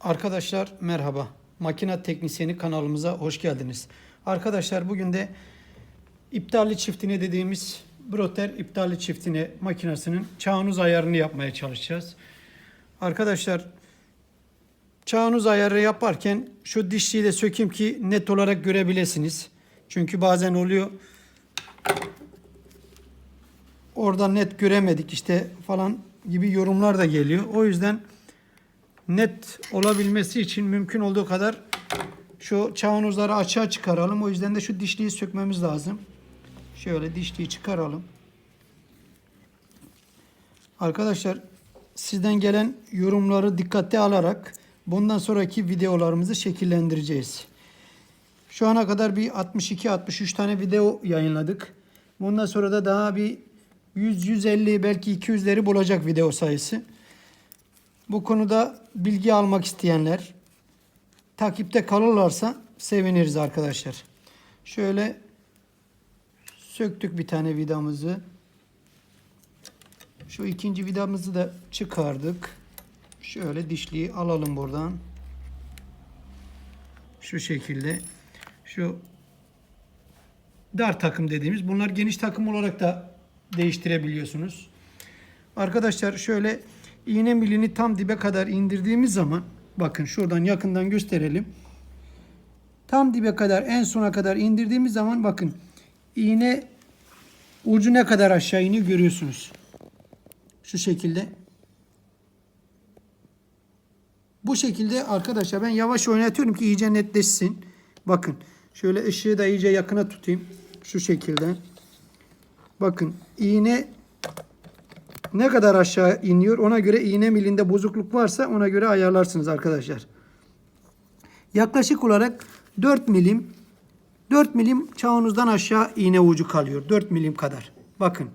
Arkadaşlar merhaba. Makina Teknisyeni kanalımıza hoş geldiniz. Arkadaşlar bugün de iptalli çiftine dediğimiz Broter iptalli çiftine makinesinin çağınız ayarını yapmaya çalışacağız. Arkadaşlar çağınız ayarı yaparken şu dişliği de sökeyim ki net olarak görebilirsiniz. Çünkü bazen oluyor orada net göremedik işte falan gibi yorumlar da geliyor. O yüzden net olabilmesi için mümkün olduğu kadar şu çavanozları açığa çıkaralım. O yüzden de şu dişliği sökmemiz lazım. Şöyle dişliği çıkaralım. Arkadaşlar sizden gelen yorumları dikkate alarak bundan sonraki videolarımızı şekillendireceğiz. Şu ana kadar bir 62-63 tane video yayınladık. Bundan sonra da daha bir 100-150 belki 200'leri bulacak video sayısı. Bu konuda bilgi almak isteyenler takipte kalırlarsa seviniriz arkadaşlar. Şöyle söktük bir tane vidamızı. Şu ikinci vidamızı da çıkardık. Şöyle dişliği alalım buradan. Şu şekilde. Şu dar takım dediğimiz. Bunlar geniş takım olarak da değiştirebiliyorsunuz. Arkadaşlar şöyle iğne milini tam dibe kadar indirdiğimiz zaman bakın şuradan yakından gösterelim. Tam dibe kadar en sona kadar indirdiğimiz zaman bakın iğne ucu ne kadar aşağı iniyor görüyorsunuz. Şu şekilde. Bu şekilde arkadaşlar ben yavaş oynatıyorum ki iyice netleşsin. Bakın şöyle ışığı da iyice yakına tutayım. Şu şekilde. Bakın iğne ne kadar aşağı iniyor ona göre iğne milinde bozukluk varsa ona göre ayarlarsınız arkadaşlar. Yaklaşık olarak 4 milim 4 milim çağınızdan aşağı iğne ucu kalıyor. 4 milim kadar. Bakın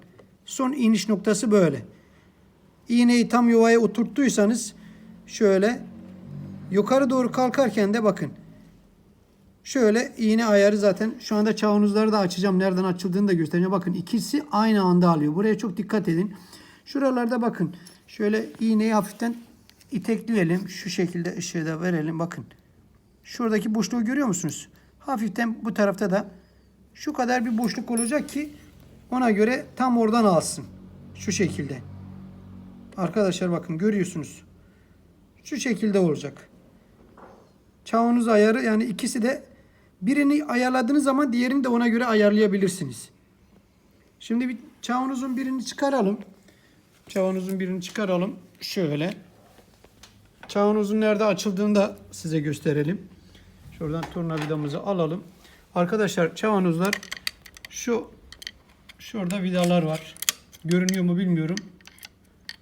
son iniş noktası böyle. İğneyi tam yuvaya oturttuysanız şöyle yukarı doğru kalkarken de bakın Şöyle iğne ayarı zaten şu anda çavanuzları da açacağım. Nereden açıldığını da göstereceğim. Bakın ikisi aynı anda alıyor. Buraya çok dikkat edin. Şuralarda bakın. Şöyle iğneyi hafiften itekleyelim. Şu şekilde ışığı da verelim. Bakın. Şuradaki boşluğu görüyor musunuz? Hafiften bu tarafta da şu kadar bir boşluk olacak ki ona göre tam oradan alsın. Şu şekilde. Arkadaşlar bakın görüyorsunuz. Şu şekilde olacak. Çavanuz ayarı yani ikisi de birini ayarladığınız zaman diğerini de ona göre ayarlayabilirsiniz. Şimdi bir çavanuzun birini çıkaralım. Çavanuzun birini çıkaralım. Şöyle. Çavanuzun nerede açıldığını da size gösterelim. Şuradan tornavidamızı alalım. Arkadaşlar çavanuzlar şu şurada vidalar var. Görünüyor mu bilmiyorum.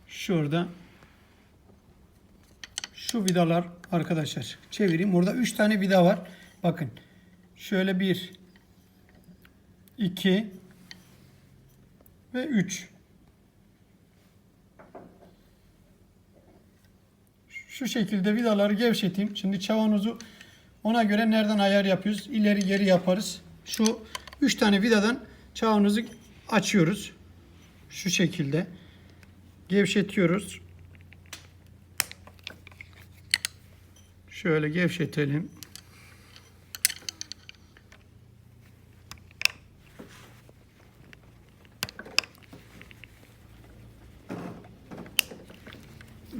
Şurada şu vidalar arkadaşlar çevireyim. Orada 3 tane vida var. Bakın. Şöyle 1 2 ve 3. Şu şekilde vidaları gevşeteyim. Şimdi çavanozu ona göre nereden ayar yapıyoruz? İleri geri yaparız. Şu 3 tane vidadan çavanozu açıyoruz. Şu şekilde gevşetiyoruz. Şöyle gevşetelim.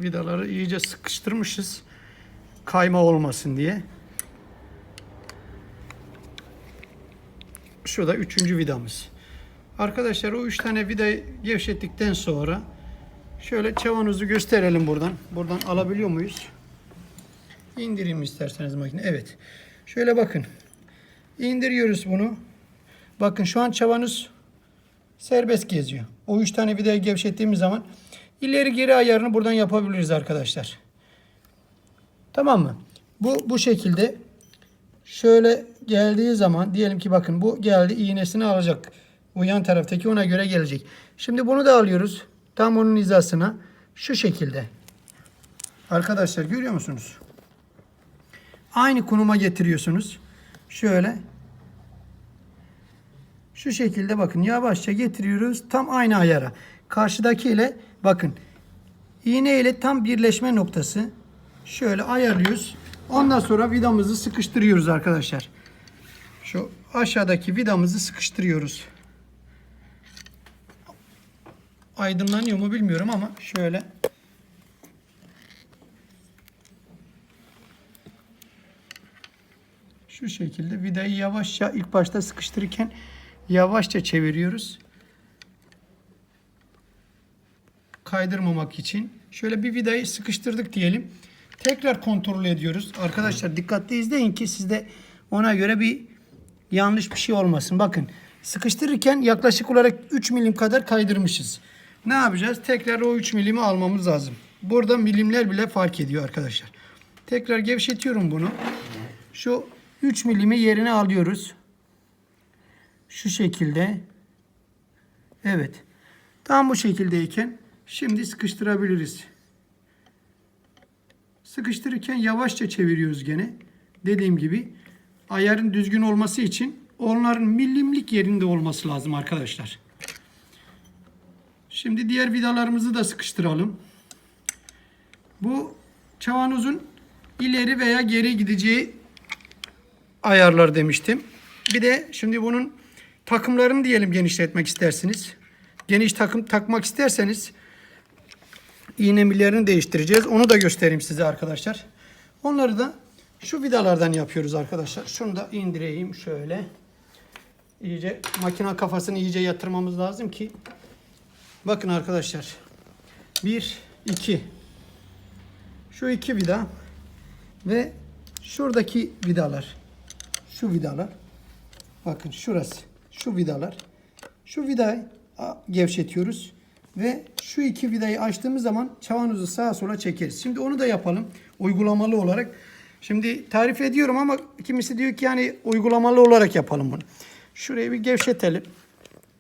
Vidaları iyice sıkıştırmışız. Kayma olmasın diye. Şu da üçüncü vidamız. Arkadaşlar o üç tane vidayı gevşettikten sonra şöyle çavanozu gösterelim buradan. Buradan alabiliyor muyuz? İndireyim isterseniz makine. Evet. Şöyle bakın. İndiriyoruz bunu. Bakın şu an çavanız serbest geziyor. O üç tane vidayı gevşettiğimiz zaman ileri geri ayarını buradan yapabiliriz arkadaşlar. Tamam mı? Bu bu şekilde şöyle geldiği zaman diyelim ki bakın bu geldi iğnesini alacak. Bu yan taraftaki ona göre gelecek. Şimdi bunu da alıyoruz. Tam onun hizasına şu şekilde. Arkadaşlar görüyor musunuz? Aynı konuma getiriyorsunuz. Şöyle. Şu şekilde bakın yavaşça getiriyoruz. Tam aynı ayara. Karşıdaki ile bakın. iğne ile tam birleşme noktası. şöyle ayarlıyoruz. Ondan sonra vidamızı sıkıştırıyoruz arkadaşlar. Şu aşağıdaki vidamızı sıkıştırıyoruz. Aydınlanıyor mu bilmiyorum ama şöyle şu şekilde vidayı yavaşça ilk başta sıkıştırırken yavaşça çeviriyoruz. Kaydırmamak için. Şöyle bir vidayı sıkıştırdık diyelim. Tekrar kontrol ediyoruz. Arkadaşlar dikkatli izleyin ki sizde ona göre bir yanlış bir şey olmasın. Bakın sıkıştırırken yaklaşık olarak 3 milim kadar kaydırmışız. Ne yapacağız? Tekrar o 3 milimi almamız lazım. Burada milimler bile fark ediyor arkadaşlar. Tekrar gevşetiyorum bunu. Şu 3 milimi yerine alıyoruz. Şu şekilde. Evet. Tam bu şekildeyken şimdi sıkıştırabiliriz. Sıkıştırırken yavaşça çeviriyoruz gene. Dediğim gibi ayarın düzgün olması için onların milimlik yerinde olması lazım arkadaşlar. Şimdi diğer vidalarımızı da sıkıştıralım. Bu çavanozun ileri veya geri gideceği ayarlar demiştim. Bir de şimdi bunun takımlarını diyelim genişletmek istersiniz. Geniş takım takmak isterseniz iğnemilerini değiştireceğiz. Onu da göstereyim size arkadaşlar. Onları da şu vidalardan yapıyoruz arkadaşlar. Şunu da indireyim şöyle. İyice makine kafasını iyice yatırmamız lazım ki bakın arkadaşlar. 1 2 şu iki vida ve şuradaki vidalar. Şu vidalar. Bakın şurası. Şu vidalar. Şu vidayı gevşetiyoruz. Ve şu iki vidayı açtığımız zaman çavanozu sağa sola çekeriz. Şimdi onu da yapalım. Uygulamalı olarak. Şimdi tarif ediyorum ama kimisi diyor ki yani uygulamalı olarak yapalım bunu. Şurayı bir gevşetelim.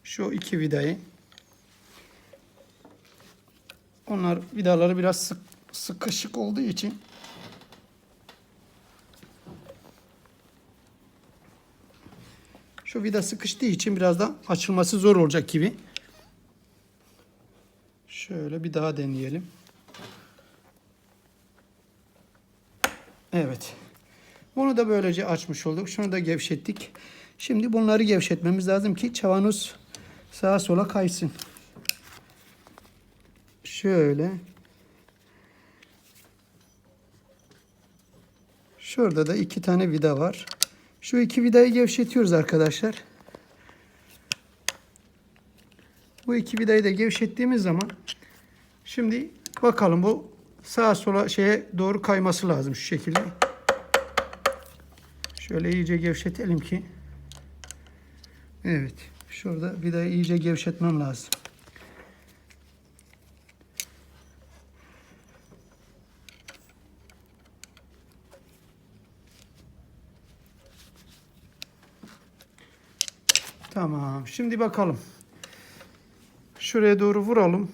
Şu iki vidayı. Onlar vidaları biraz sık, sıkışık olduğu için Şu vida sıkıştığı için biraz da açılması zor olacak gibi. Şöyle bir daha deneyelim. Evet. Bunu da böylece açmış olduk. Şunu da gevşettik. Şimdi bunları gevşetmemiz lazım ki çavanoz sağa sola kaysın. Şöyle. Şurada da iki tane vida var. Şu iki vidayı gevşetiyoruz arkadaşlar. Bu iki vidayı da gevşettiğimiz zaman şimdi bakalım bu sağa sola şeye doğru kayması lazım şu şekilde. Şöyle iyice gevşetelim ki. Evet. Şurada vidayı iyice gevşetmem lazım. Tamam. Şimdi bakalım. Şuraya doğru vuralım.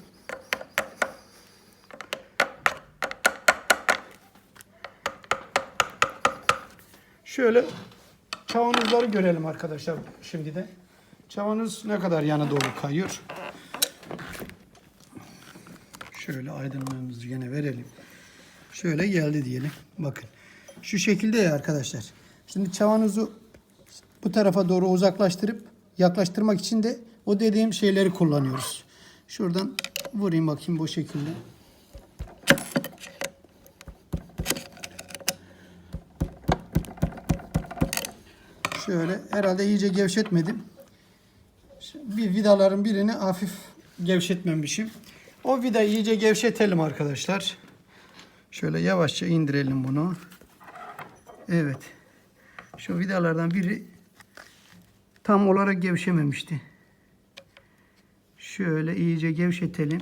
Şöyle çavanozları görelim arkadaşlar şimdi de. Çavanoz ne kadar yana doğru kayıyor. Şöyle aydınlığımızı yine verelim. Şöyle geldi diyelim. Bakın. Şu şekilde ya arkadaşlar. Şimdi çavanozu bu tarafa doğru uzaklaştırıp yaklaştırmak için de o dediğim şeyleri kullanıyoruz. Şuradan vurayım bakayım bu şekilde. Şöyle herhalde iyice gevşetmedim. Bir vidaların birini hafif gevşetmemişim. O vidayı iyice gevşetelim arkadaşlar. Şöyle yavaşça indirelim bunu. Evet. Şu vidalardan biri tam olarak gevşememişti. Şöyle iyice gevşetelim.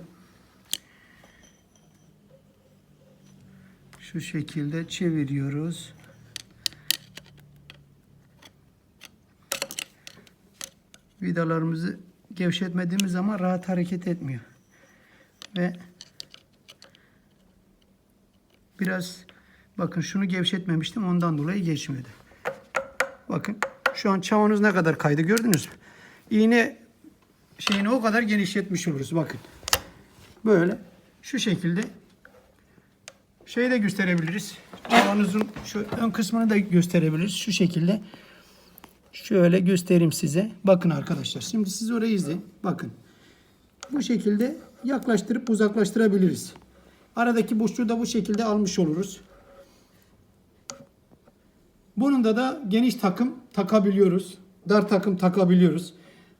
Şu şekilde çeviriyoruz. Vidalarımızı gevşetmediğimiz zaman rahat hareket etmiyor. Ve biraz bakın şunu gevşetmemiştim ondan dolayı geçmedi. Bakın şu an çavanoz ne kadar kaydı gördünüz mü? İğne şeyini o kadar genişletmiş oluruz bakın. Böyle şu şekilde Şeyi de gösterebiliriz. Çavanızın şu ön kısmını da gösterebiliriz. Şu şekilde. Şöyle göstereyim size. Bakın arkadaşlar. Şimdi siz orayı izleyin. Bakın. Bu şekilde yaklaştırıp uzaklaştırabiliriz. Aradaki boşluğu da bu şekilde almış oluruz. Bunun da da geniş takım takabiliyoruz. Dar takım takabiliyoruz.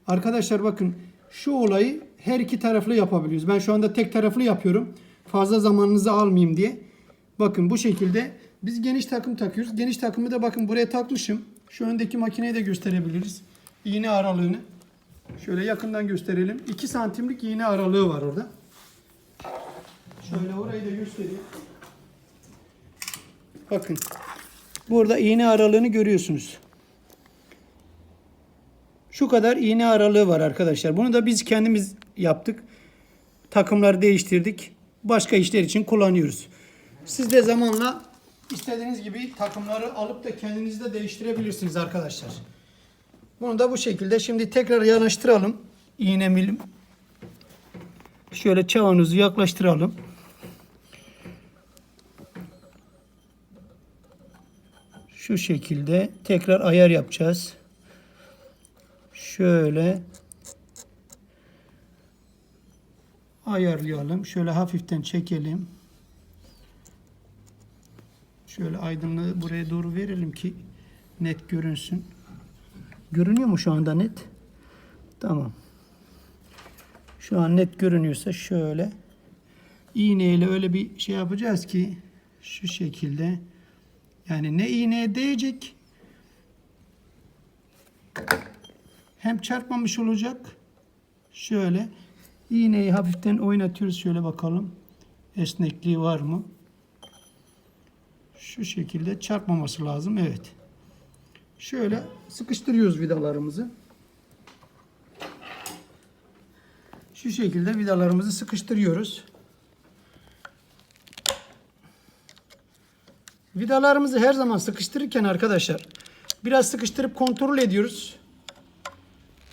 Arkadaşlar bakın şu olayı her iki taraflı yapabiliyoruz. Ben şu anda tek taraflı yapıyorum. Fazla zamanınızı almayayım diye. Bakın bu şekilde biz geniş takım takıyoruz. Geniş takımı da bakın buraya takmışım. Şu öndeki makineyi de gösterebiliriz. İğne aralığını. Şöyle yakından gösterelim. 2 santimlik iğne aralığı var orada. Şöyle orayı da göstereyim. Bakın. Burada iğne aralığını görüyorsunuz. Şu kadar iğne aralığı var arkadaşlar. Bunu da biz kendimiz yaptık. Takımları değiştirdik. Başka işler için kullanıyoruz. Siz de zamanla istediğiniz gibi takımları alıp da kendiniz de değiştirebilirsiniz arkadaşlar. Bunu da bu şekilde şimdi tekrar yanaştıralım. İğne milim. Şöyle çavanuzu yaklaştıralım. Şu şekilde tekrar ayar yapacağız. Şöyle ayarlayalım. Şöyle hafiften çekelim. Şöyle aydınlığı buraya doğru verelim ki net görünsün. Görünüyor mu şu anda net? Tamam. Şu an net görünüyorsa şöyle iğneyle öyle bir şey yapacağız ki şu şekilde yani ne iğneye değecek hem çarpmamış olacak. Şöyle iğneyi hafiften oynatıyoruz şöyle bakalım. Esnekliği var mı? Şu şekilde çarpmaması lazım. Evet. Şöyle sıkıştırıyoruz vidalarımızı. Şu şekilde vidalarımızı sıkıştırıyoruz. Vidalarımızı her zaman sıkıştırırken arkadaşlar biraz sıkıştırıp kontrol ediyoruz.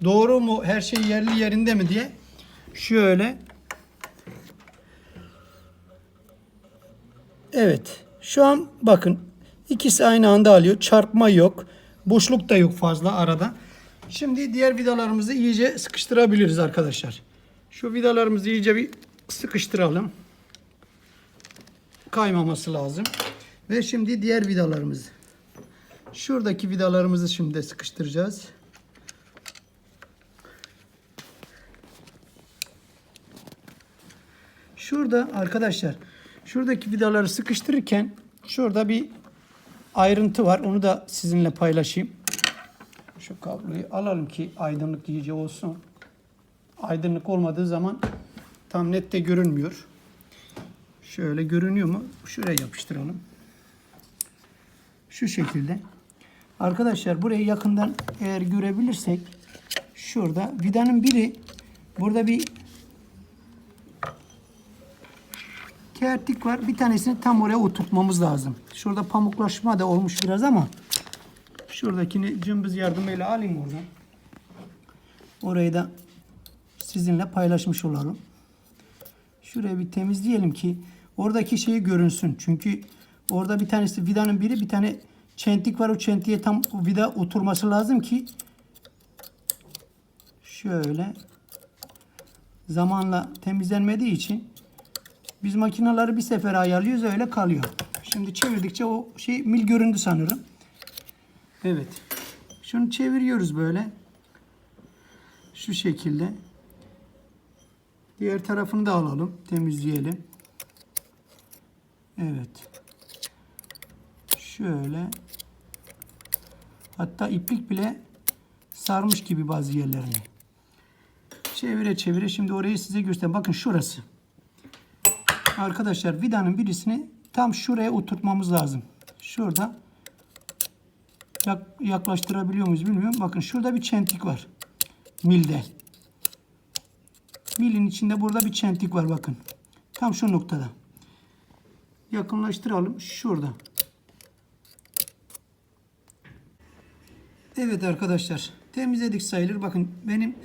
Doğru mu? Her şey yerli yerinde mi diye. Şöyle. Evet. Şu an bakın ikisi aynı anda alıyor. Çarpma yok. Boşluk da yok fazla arada. Şimdi diğer vidalarımızı iyice sıkıştırabiliriz arkadaşlar. Şu vidalarımızı iyice bir sıkıştıralım. Kaymaması lazım. Ve şimdi diğer vidalarımızı. Şuradaki vidalarımızı şimdi sıkıştıracağız. Şurada arkadaşlar şuradaki vidaları sıkıştırırken şurada bir ayrıntı var. Onu da sizinle paylaşayım. Şu kabloyu alalım ki aydınlık iyice olsun. Aydınlık olmadığı zaman tam net de görünmüyor. Şöyle görünüyor mu? Şuraya yapıştıralım. Şu şekilde. Arkadaşlar burayı yakından eğer görebilirsek şurada vidanın biri burada bir kertik var. Bir tanesini tam oraya oturtmamız lazım. Şurada pamuklaşma da olmuş biraz ama şuradakini cımbız yardımıyla alayım oradan. Orayı da sizinle paylaşmış olalım. Şurayı bir temizleyelim ki oradaki şeyi görünsün. Çünkü orada bir tanesi vidanın biri bir tane çentik var. O çentiğe tam vida oturması lazım ki şöyle zamanla temizlenmediği için biz makinaları bir sefer ayarlıyoruz öyle kalıyor. Şimdi çevirdikçe o şey mil göründü sanırım. Evet. Şunu çeviriyoruz böyle. Şu şekilde. Diğer tarafını da alalım. Temizleyelim. Evet. Şöyle. Hatta iplik bile sarmış gibi bazı yerlerini. Çevire çevire. Şimdi orayı size göstereyim. Bakın şurası. Arkadaşlar vidanın birisini tam şuraya oturtmamız lazım. Şurada yak- yaklaştırabiliyor muyuz bilmiyorum. Bakın şurada bir çentik var. Milde. Milin içinde burada bir çentik var bakın. Tam şu noktada. Yakınlaştıralım. Şurada. Evet arkadaşlar. Temizledik sayılır. Bakın benim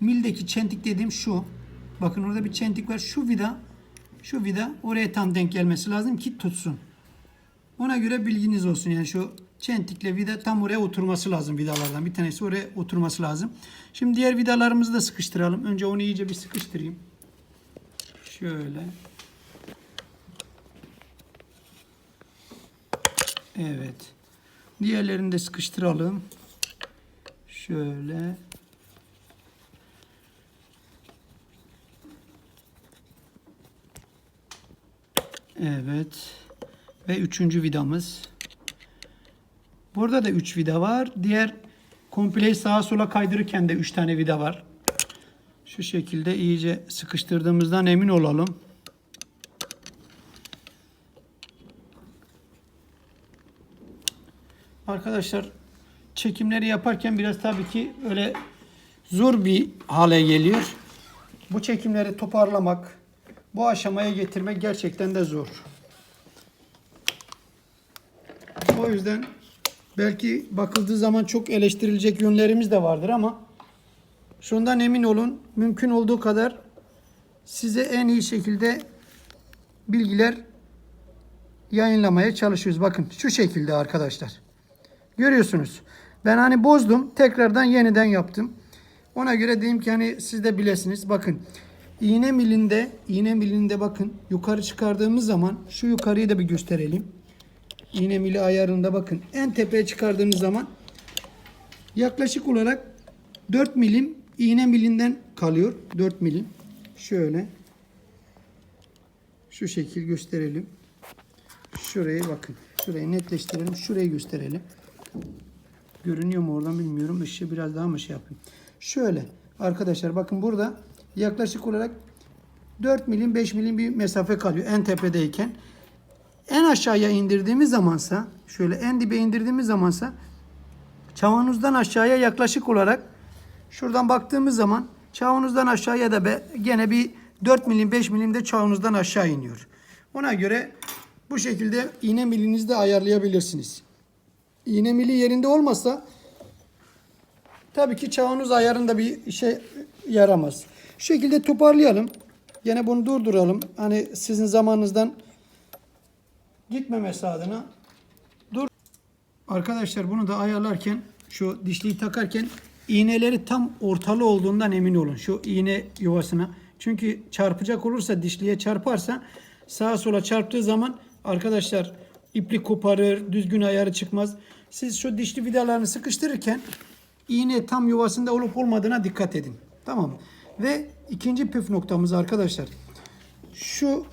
mildeki çentik dediğim şu. Bakın orada bir çentik var. Şu vida Şu vida oraya tam denk gelmesi lazım ki tutsun. Ona göre bilginiz olsun. Yani şu çentikle vida tam oraya oturması lazım vidalardan. Bir tanesi oraya oturması lazım. Şimdi diğer vidalarımızı da sıkıştıralım. Önce onu iyice bir sıkıştırayım. Şöyle. Evet. Diğerlerini de sıkıştıralım. Şöyle. Evet. Ve üçüncü vidamız. Burada da üç vida var. Diğer kompleyi sağa sola kaydırırken de üç tane vida var. Şu şekilde iyice sıkıştırdığımızdan emin olalım. Arkadaşlar çekimleri yaparken biraz tabii ki öyle zor bir hale geliyor. Bu çekimleri toparlamak, bu aşamaya getirmek gerçekten de zor. O yüzden belki bakıldığı zaman çok eleştirilecek yönlerimiz de vardır ama şundan emin olun mümkün olduğu kadar size en iyi şekilde bilgiler yayınlamaya çalışıyoruz. Bakın şu şekilde arkadaşlar. Görüyorsunuz. Ben hani bozdum. Tekrardan yeniden yaptım. Ona göre diyeyim ki hani siz de bilesiniz. Bakın iğne milinde iğne milinde bakın yukarı çıkardığımız zaman şu yukarıyı da bir gösterelim. İğne mili ayarında bakın en tepeye çıkardığınız zaman yaklaşık olarak 4 milim iğne milinden kalıyor. 4 milim. Şöyle. Şu şekil gösterelim. Şuraya bakın. Şurayı netleştirelim. Şurayı gösterelim. Görünüyor mu oradan bilmiyorum. Işığı biraz daha mı şey yapayım. Şöyle arkadaşlar bakın burada yaklaşık olarak 4 milim 5 milim bir mesafe kalıyor en tepedeyken. En aşağıya indirdiğimiz zamansa şöyle en dibe indirdiğimiz zamansa çavanuzdan aşağıya yaklaşık olarak şuradan baktığımız zaman çavanuzdan aşağıya da be, gene bir 4 milim 5 milim de çavanuzdan aşağı iniyor. Ona göre bu şekilde iğne milinizi de ayarlayabilirsiniz. İğne mili yerinde olmasa tabii ki çavanuz ayarında bir işe yaramaz. Şu şekilde toparlayalım. Yine bunu durduralım. Hani sizin zamanınızdan gitmemesi adına dur. Arkadaşlar bunu da ayarlarken şu dişliyi takarken iğneleri tam ortalı olduğundan emin olun. Şu iğne yuvasına. Çünkü çarpacak olursa dişliye çarparsa sağa sola çarptığı zaman arkadaşlar iplik koparır, düzgün ayarı çıkmaz. Siz şu dişli vidalarını sıkıştırırken iğne tam yuvasında olup olmadığına dikkat edin. Tamam mı? Ve ikinci püf noktamız arkadaşlar. Şu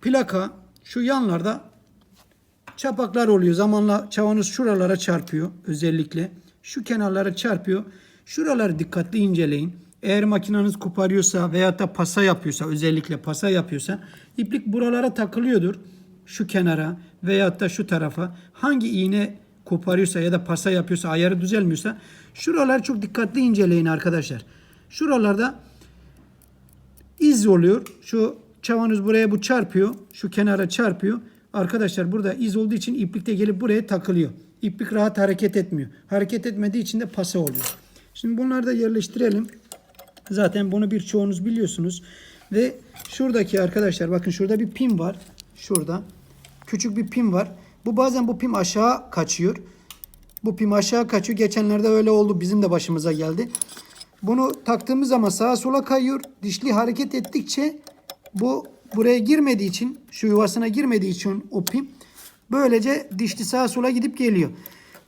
plaka şu yanlarda çapaklar oluyor. Zamanla çavanız şuralara çarpıyor özellikle. Şu kenarlara çarpıyor. Şuraları dikkatli inceleyin. Eğer makineniz koparıyorsa veya da pasa yapıyorsa özellikle pasa yapıyorsa iplik buralara takılıyordur. Şu kenara veyahut da şu tarafa hangi iğne koparıyorsa ya da pasa yapıyorsa ayarı düzelmiyorsa şuraları çok dikkatli inceleyin arkadaşlar. Şuralarda iz oluyor. Şu çavanız buraya bu çarpıyor. Şu kenara çarpıyor. Arkadaşlar burada iz olduğu için iplik de gelip buraya takılıyor. İplik rahat hareket etmiyor. Hareket etmediği için de pasa oluyor. Şimdi bunları da yerleştirelim. Zaten bunu birçoğunuz biliyorsunuz. Ve şuradaki arkadaşlar bakın şurada bir pin var. Şurada. Küçük bir pin var. Bu bazen bu pim aşağı kaçıyor. Bu pim aşağı kaçıyor. Geçenlerde öyle oldu. Bizim de başımıza geldi. Bunu taktığımız zaman sağa sola kayıyor. Dişli hareket ettikçe bu buraya girmediği için şu yuvasına girmediği için o pim böylece dişli sağa sola gidip geliyor.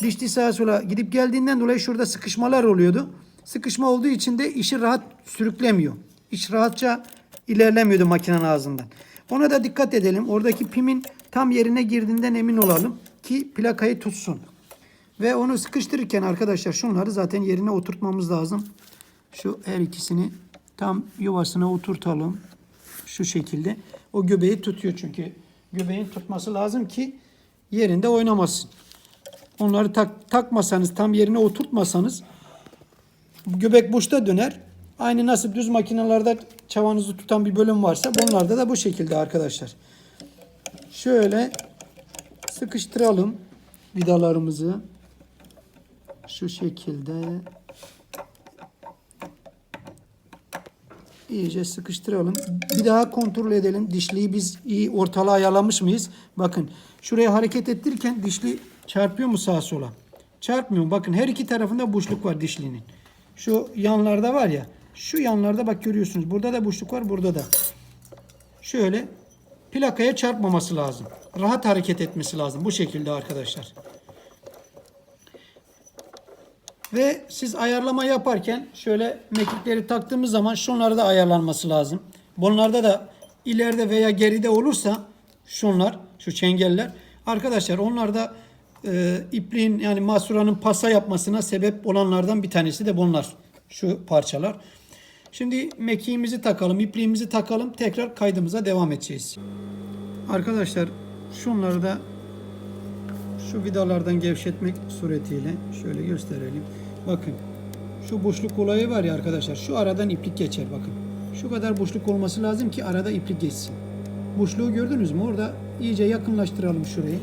Dişli sağa sola gidip geldiğinden dolayı şurada sıkışmalar oluyordu. Sıkışma olduğu için de işi rahat sürüklemiyor. İş rahatça ilerlemiyordu makinenin ağzından. Ona da dikkat edelim. Oradaki pimin tam yerine girdiğinden emin olalım ki plakayı tutsun. Ve onu sıkıştırırken arkadaşlar şunları zaten yerine oturtmamız lazım. Şu her ikisini tam yuvasına oturtalım. Şu şekilde. O göbeği tutuyor çünkü. Göbeğin tutması lazım ki yerinde oynamasın. Onları tak, takmasanız, tam yerine oturtmasanız göbek boşta döner. Aynı nasıl düz makinelerde çavanızı tutan bir bölüm varsa bunlarda da bu şekilde arkadaşlar. Şöyle sıkıştıralım vidalarımızı. Şu şekilde. İyice sıkıştıralım. Bir daha kontrol edelim. Dişliyi biz iyi ortalığa ayarlamış mıyız? Bakın şuraya hareket ettirirken dişli çarpıyor mu sağa sola? Çarpmıyor. Bakın her iki tarafında boşluk var dişlinin. Şu yanlarda var ya. Şu yanlarda bak görüyorsunuz. Burada da boşluk var. Burada da. Şöyle plakaya çarpmaması lazım. Rahat hareket etmesi lazım. Bu şekilde arkadaşlar. Ve siz ayarlama yaparken şöyle mekikleri taktığımız zaman şunları da ayarlanması lazım. Bunlarda da ileride veya geride olursa şunlar, şu çengeller arkadaşlar onlar da e, ipliğin yani masuranın pasa yapmasına sebep olanlardan bir tanesi de bunlar. Şu parçalar. Şimdi mekiğimizi takalım, ipliğimizi takalım. Tekrar kaydımıza devam edeceğiz. Arkadaşlar şunları da şu vidalardan gevşetmek suretiyle şöyle gösterelim. Bakın şu boşluk olayı var ya arkadaşlar şu aradan iplik geçer bakın. Şu kadar boşluk olması lazım ki arada iplik geçsin. Boşluğu gördünüz mü? Orada iyice yakınlaştıralım şurayı.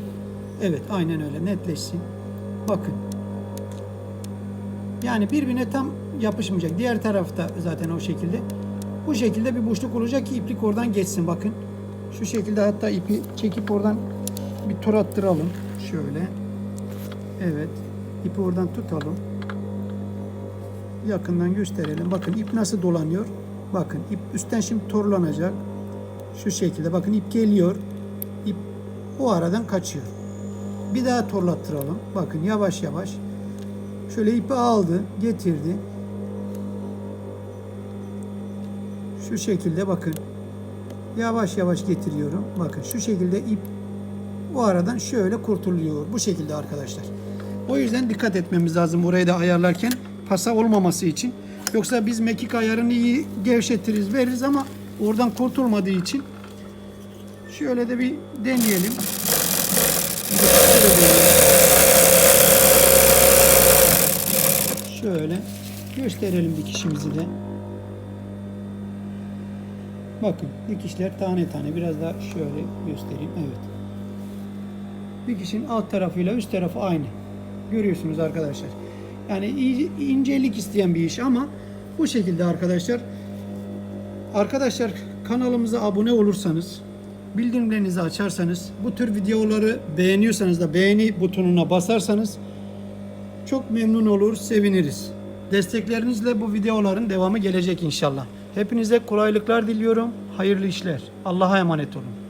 Evet aynen öyle netleşsin. Bakın. Yani birbirine tam yapışmayacak. Diğer tarafta zaten o şekilde. Bu şekilde bir boşluk olacak ki iplik oradan geçsin bakın. Şu şekilde hatta ipi çekip oradan bir tur attıralım. Şöyle. Evet. İpi oradan tutalım. Yakından gösterelim. Bakın ip nasıl dolanıyor. Bakın ip üstten şimdi torlanacak. Şu şekilde. Bakın ip geliyor. İp o aradan kaçıyor. Bir daha torlattıralım. Bakın yavaş yavaş. Şöyle ipi aldı, getirdi. Şu şekilde bakın. Yavaş yavaş getiriyorum. Bakın şu şekilde ip o aradan şöyle kurtuluyor. Bu şekilde arkadaşlar. O yüzden dikkat etmemiz lazım orayı da ayarlarken pasa olmaması için. Yoksa biz mekik ayarını iyi gevşetiriz, veririz ama oradan kurtulmadığı için şöyle de bir deneyelim. Şöyle gösterelim dikişimizi de. Bakın dikişler tane tane biraz daha şöyle göstereyim. Evet. Dikişin alt tarafıyla üst tarafı aynı. Görüyorsunuz arkadaşlar. Yani incelik isteyen bir iş ama bu şekilde arkadaşlar. Arkadaşlar kanalımıza abone olursanız, bildirimlerinizi açarsanız, bu tür videoları beğeniyorsanız da beğeni butonuna basarsanız çok memnun olur, seviniriz. Desteklerinizle bu videoların devamı gelecek inşallah. Hepinize kolaylıklar diliyorum. Hayırlı işler. Allah'a emanet olun.